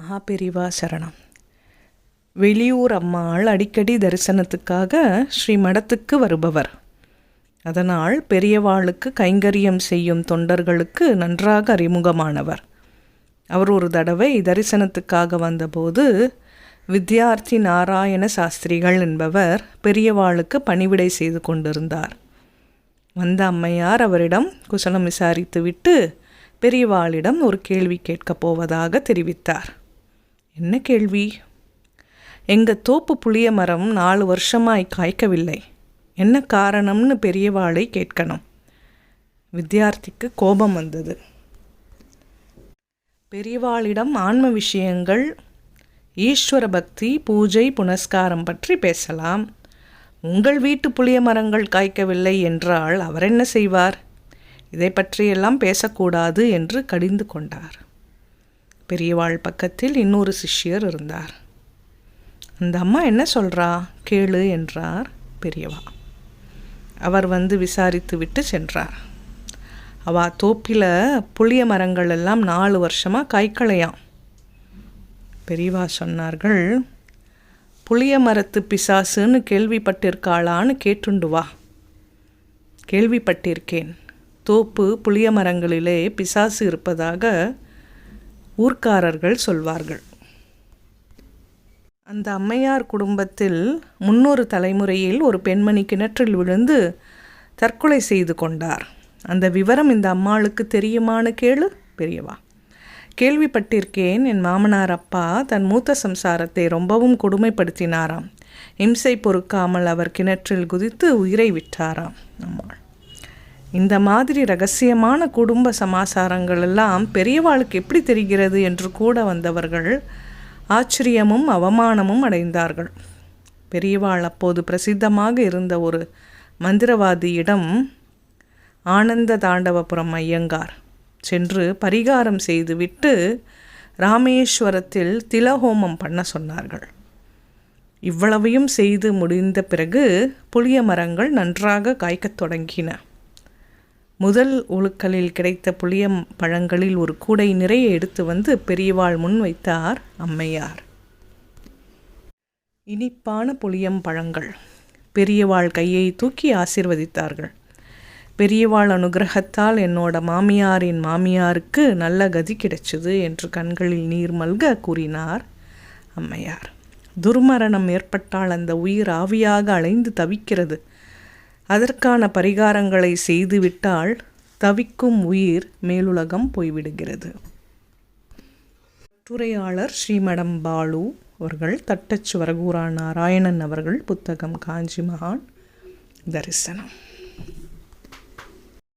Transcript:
மகாபெரிவா சரணம். வெளியூர் அம்மாள் அடிக்கடி தரிசனத்துக்காக ஸ்ரீ மடத்துக்கு வருபவர். அதனால் பெரியவாளுக்கு கைங்கரியம் செய்யும் தொண்டர்களுக்கு நன்றாக அறிமுகமானவர். அவர் ஒரு தடவை தரிசனத்துக்காக வந்தபோது வித்யார்த்தி நாராயண சாஸ்திரிகள் என்பவர் பெரியவாளுக்கு பணிவிடை செய்து கொண்டிருந்தார். வந்த அம்மையார் அவரிடம் குசலம் விசாரித்துவிட்டு பெரியவாளிடம் ஒரு கேள்வி கேட்கப் போவதாக தெரிவித்தார். என்ன கேள்வி? எங்கள் தோப்பு புளிய மரம் நாலு வருஷமாய் காய்க்கவில்லை. என்ன காரணம்னு பெரியவாளை கேட்கணும். வித்யார்த்திக்கு கோபம் வந்தது. பெரியவாளிடம் ஆன்ம விஷயங்கள் ஈஸ்வர பக்தி பூஜை புனஸ்காரம் பற்றி பேசலாம். உங்கள் வீட்டு புளிய மரங்கள் காய்க்கவில்லை என்றால் அவர் என்ன செய்வார்? இதை பற்றியெல்லாம் பேசக்கூடாது என்று கடிந்து கொண்டார். பெரியவாள் பக்கத்தில் இன்னொரு சிஷ்யர் இருந்தார். அந்த அம்மா என்ன சொல்றா? கேளு என்றார் பெரியவா. அவர் வந்து விசாரித்து விட்டு சென்றார். அவ தோப்பில் புளிய மரங்கள் எல்லாம் நாலு வருஷமாக காய்க்கலையாம். பெரியவா சொன்னார்கள் புளிய மரத்து பிசாசுன்னு கேள்விப்பட்டிருக்காளான்னு கேட்டுண்டு வா. கேள்விப்பட்டிருக்கேன். தோப்பு புளிய மரங்களிலே பிசாசு இருப்பதாக ஊர்க்காரர்கள் சொல்வார்கள். அந்த அம்மையார் குடும்பத்தில் முன்னொரு தலைமுறையில் ஒரு பெண்மணி கிணற்றில் விழுந்து தற்கொலை செய்து கொண்டார். அந்த விவரம் இந்த அம்மாளுக்கு தெரியுமான்னு கேளு பெரியவா. கேள்விப்பட்டிருக்கேன் என் மாமனார் அப்பா தன் மூத்த சம்சாரத்தை ரொம்பவும் கொடுமைப்படுத்தினாராம். இம்சை பொறுக்காமல் அவர் கிணற்றில் குதித்து உயிரை விட்டாராம் அம்மாள். இந்த மாதிரி ரகசியமான குடும்ப சமாசாரங்கள் எல்லாம் பெரியவாளுக்கு எப்படி தெரிகிறது என்று கூட வந்தவர்கள் ஆச்சரியமும் அவமானமும் அடைந்தார்கள். பெரியவாள் அப்போது பிரசித்தமாக இருந்த ஒரு மந்திரவாதியிடம் ஆனந்த தாண்டவபுரம் ஐயங்கார் சென்று பரிகாரம் செய்துவிட்டு ராமேஸ்வரத்தில் திலஹோமம் பண்ண சொன்னார்கள். இவ்வளவையும் செய்து முடிந்த பிறகு புளிய மரங்கள் நன்றாக காய்க்கத் தொடங்கின. முதல் உழுக்களில் கிடைத்த புளியம் பழங்களில் ஒரு கூடை நிறைய எடுத்து வந்து பெரியவாள் முன் வைத்தார் அம்மையார். இனிப்பான புளியம் பழங்கள். பெரியவாள் கையை தூக்கி ஆசிர்வதித்தார்கள். பெரியவாள் அனுகிரகத்தால் என்னோட மாமியாரின் மாமியாருக்கு நல்ல கதி கிடைச்சது என்று கண்களில் நீர் மல்க கூறினார் அம்மையார். துர்மரணம் ஏற்பட்டால் அந்த உயிர் ஆவியாக அலைந்து தவிக்கிறது. அதற்கான பரிகாரங்களை செய்துவிட்டால் தவிக்கும் உயிர் மேலுலகம் போய்விடுகிறது. கட்டுரையாளர் ஸ்ரீமடம் பாலு அவர்கள் தட்டச்சு வரகூரா நாராயணன் அவர்கள் புத்தகம் காஞ்சி மகான் தரிசனம்.